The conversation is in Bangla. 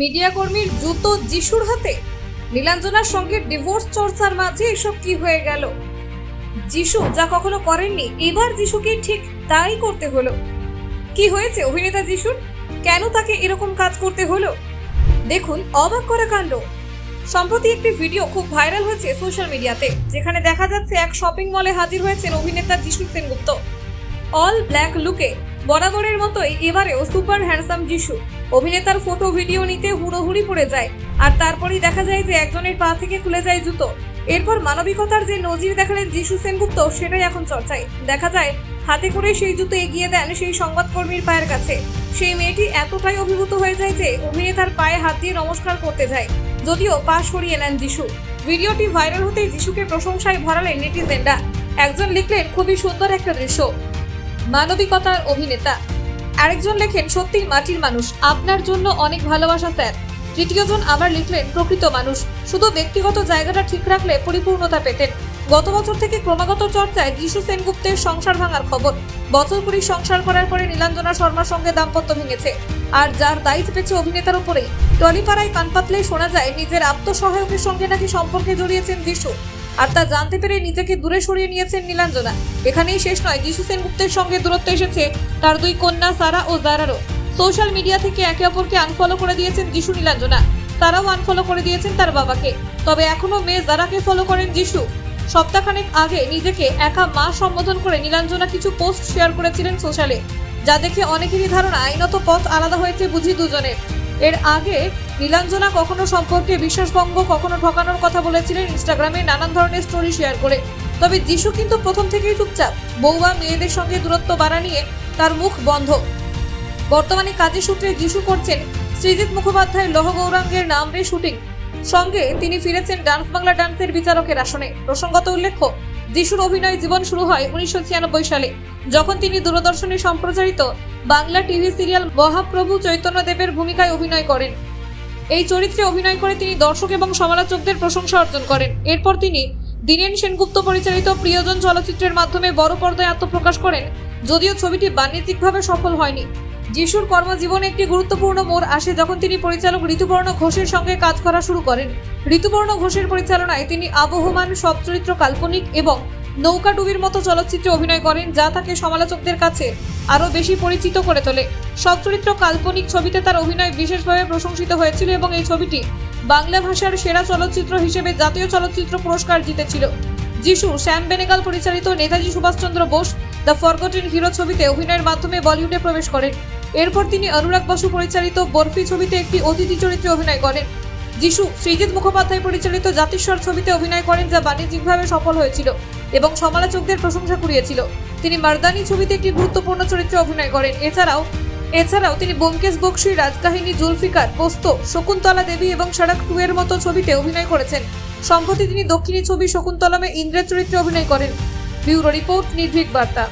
মিডিয়া কর্মীর জুতো যিশুর হাতে? নীলাঞ্জনার সঙ্গে ডিভোর্স চর্চার মাঝে এসব কি হয়ে গেল? যিশু যা কখনো করেননি, এবার যিশুকে ঠিক তাই করতে হলো। কি হয়েছে অভিনেতা যিশুর? কেন তাকে এরকম কাজ করতে হলো? দেখুন অবাক করা কাণ্ড। সম্প্রতি একটি ভিডিও খুব ভাইরাল হয়েছে সোশ্যাল মিডিয়াতে, যেখানে দেখা যাচ্ছে এক শপিং মলে হাজির হয়েছেন অভিনেতা যিশু সেনগুপ্ত। অল ব্ল্যাক লুকে বরাবরের মতোই এবারেও সুপার হ্যান্ডসাম যিশু। অভিনেতার ফটো, ভিডিও নিতে হুড়োহুড়ি পড়ে যায়। আর তারপরেই দেখা যায় যে একজনের পা থেকে খুলে যায় জুতো। এরপর মানবিকতার যে নজির দেখালেন যিশু সেনগুপ্ত, সেটাই এখন চর্চায়। দেখা যায়, হাতে করে সেই জুতো এগিয়ে দেন সেই সংবাদকর্মীর পায়ের কাছে। সেই মেয়েটি এতটাই অভিভূত হয়ে যায় যে অভিনেতার পায়ে হাত দিয়ে নমস্কার করতে যায়। যদিও পা সরিয়ে নেন যিশু। ভিডিওটি ভাইরাল হতেই যিশুকে প্রশংসায় ভরালেন নেটিজেনরা। একজন লিখলেন, খুবই সুন্দর একটা দৃশ্য। মানবিকতার অভিনেতা। আরেকজন লেখেন সত্যি মাটির মানুষ। আপনার জন্য অনেক ভালোবাসা, স্যার। তৃতীয়জন আবার লিখলেন, প্রকৃত মানুষ। শুধু ব্যক্তিগত জায়গাটা ঠিক রাখলে পরিপূর্ণতা পেতেন। গত বছর থেকে ক্রমাগত চর্চায় যিশু সেনগুপ্তের সংসার ভাঙার খবর। বছর কুড়ি সংসার করার পরে নীলাঞ্জনা শর্মার সঙ্গে দাম্পত্য ভেঙেছে। আর যার দায়ী চেপেছে অভিনেতার উপরেই। টলিপাড়ায় কান পাতলেই শোনা যায়, নিজের আত্মসহায়কের সঙ্গে নাকি সম্পর্কে জড়িয়েছেন যিশু। আর তা জানতে পেরে নিজেকে দূরে সরিয়ে নিয়েছেন নীলাঞ্জনা। এখানেই শেষ নয়, যিশু সেনগুপ্তের সঙ্গে দূরত্ব এসেছে তার দুই কন্যা সারা ও জারারও। সোশ্যাল মিডিয়া থেকে একে অপরকে আনফলো করে দিয়েছেন যিশু নীলাঞ্জনা। তারাও আনফলো করে দিয়েছেন তার বাবাকে। তবে এখনও মেয়ে জারাকে ফলো করেন যিশু। সপ্তাহখানেক আগে নিজেকে একা মা সম্বোধন করে নীলাঞ্জনা কিছু পোস্ট শেয়ার করেছিলেন সোশ্যালে। যা দেখে অনেকেরই ধারণা, আইনত পথ আলাদা হয়েছে বুঝি দুজনের। এর আগে নীলাঞ্জনা কখনো সম্পর্কে বিশ্বাসভঙ্গ কখনো ঠকানোর কথা বলেছিলেন ইনস্টাগ্রামে নানান ধরনের স্টোরি শেয়ার করে। তবে যিশু কিন্তু প্রথম থেকেই চুপচাপ বৌবা মেয়েদের সঙ্গে দূরত্ব বাড়া নিয়ে তার মুখ বন্ধ। বর্তমানে কাজের সূত্রে যিশু করছেন সৃজিত মুখোপাধ্যায় লৌহ গৌরাঙ্গের নাম রে শুটিং। সঙ্গে তিনি ফিরেছেন ডান্স বাংলা ডান্সের বিচারকের আসনে। প্রসঙ্গত উল্লেখ্য, যিশুর অভিনয় জীবন শুরু হয় উনিশশো ছিয়ানব্বই সালে, যখন তিনি দূরদর্শনে সম্প্রচারিত বাংলা টিভি সিরিয়াল মহাপ্রভু চৈতন্য দেবের ভূমিকায় অভিনয় করেন। এই চরিত্রে অভিনয় করে তিনি দর্শক এবং সমালোচকদের প্রশংসা অর্জন করেন। এরপর তিনি দীনেন সেনগুপ্ত পরিচালিত প্রিয়জন চলচ্চিত্রের মাধ্যমে বড় পর্দায় আত্মপ্রকাশ করেন, যদিও ছবিটি বাণিজ্যিকভাবে সফল হয়নি। যিশুর কর্মজীবনে একটি গুরুত্বপূর্ণ মোড় আসে যখন তিনি পরিচালক ঋতুপর্ণ ঘোষের সঙ্গে কাজ করা শুরু করেন। ঋতুপর্ণ ঘোষের পরিচালনায় তিনি আবহমান সব চরিত্র কাল্পনিক এবং নৌকাডুবির মতো চলচ্চিত্রে অভিনয় করেন, যা তাকে সমালোচকদের কাছে আরও বেশি পরিচিত করে তোলে। সব চরিত্র কাল্পনিক ছবিতে তার অভিনয় বিশেষভাবে প্রশংসিত হয়েছিল এবং এই ছবিটি বাংলা ভাষার সেরা চলচ্চিত্র হিসেবে জাতীয় চলচ্চিত্র পুরস্কার জিতেছিল। যিশু, শ্যাম বেনেগাল পরিচালিত Netaji Subhash Chandra Bose, the forgotten hero ছবিতে অভিনয়ের মাধ্যমে বলিউডে প্রবেশ করেন। এরপর তিনি অনুরাগ বসু পরিচালিত বরফি ছবিতে একটি অতিথি চরিত্রে অভিনয় করেন। যিশু সৃজিত মুখোপাধ্যায় পরিচালিত জাতিস্বর ছবিতে অভিনয় করেন, যা বাণিজ্যিকভাবে সফল হয়েছিল। এবং সমালোচকদের প্রশংসা কুড়িয়েছিল। তিনি মারদানি ছবিতে একটি গুরুত্বপূর্ণ চরিত্রে অভিনয় করেন। এছাড়াও এছাড়াও তিনি ব্যোমকেশ বক্সি, রাজকাহিনী জুলফিকার, পোস্ত, শকুন্তলা দেবী এবং সড়ক টু এর মতো ছবিতে অভিনয় করেছেন। সম্প্রতি তিনি দক্ষিণী ছবি শকুন্তলমে ইন্দ্রের চরিত্রে অভিনয় করেন। ব্যুরো রিপোর্ট, নির্ভীক বার্তা।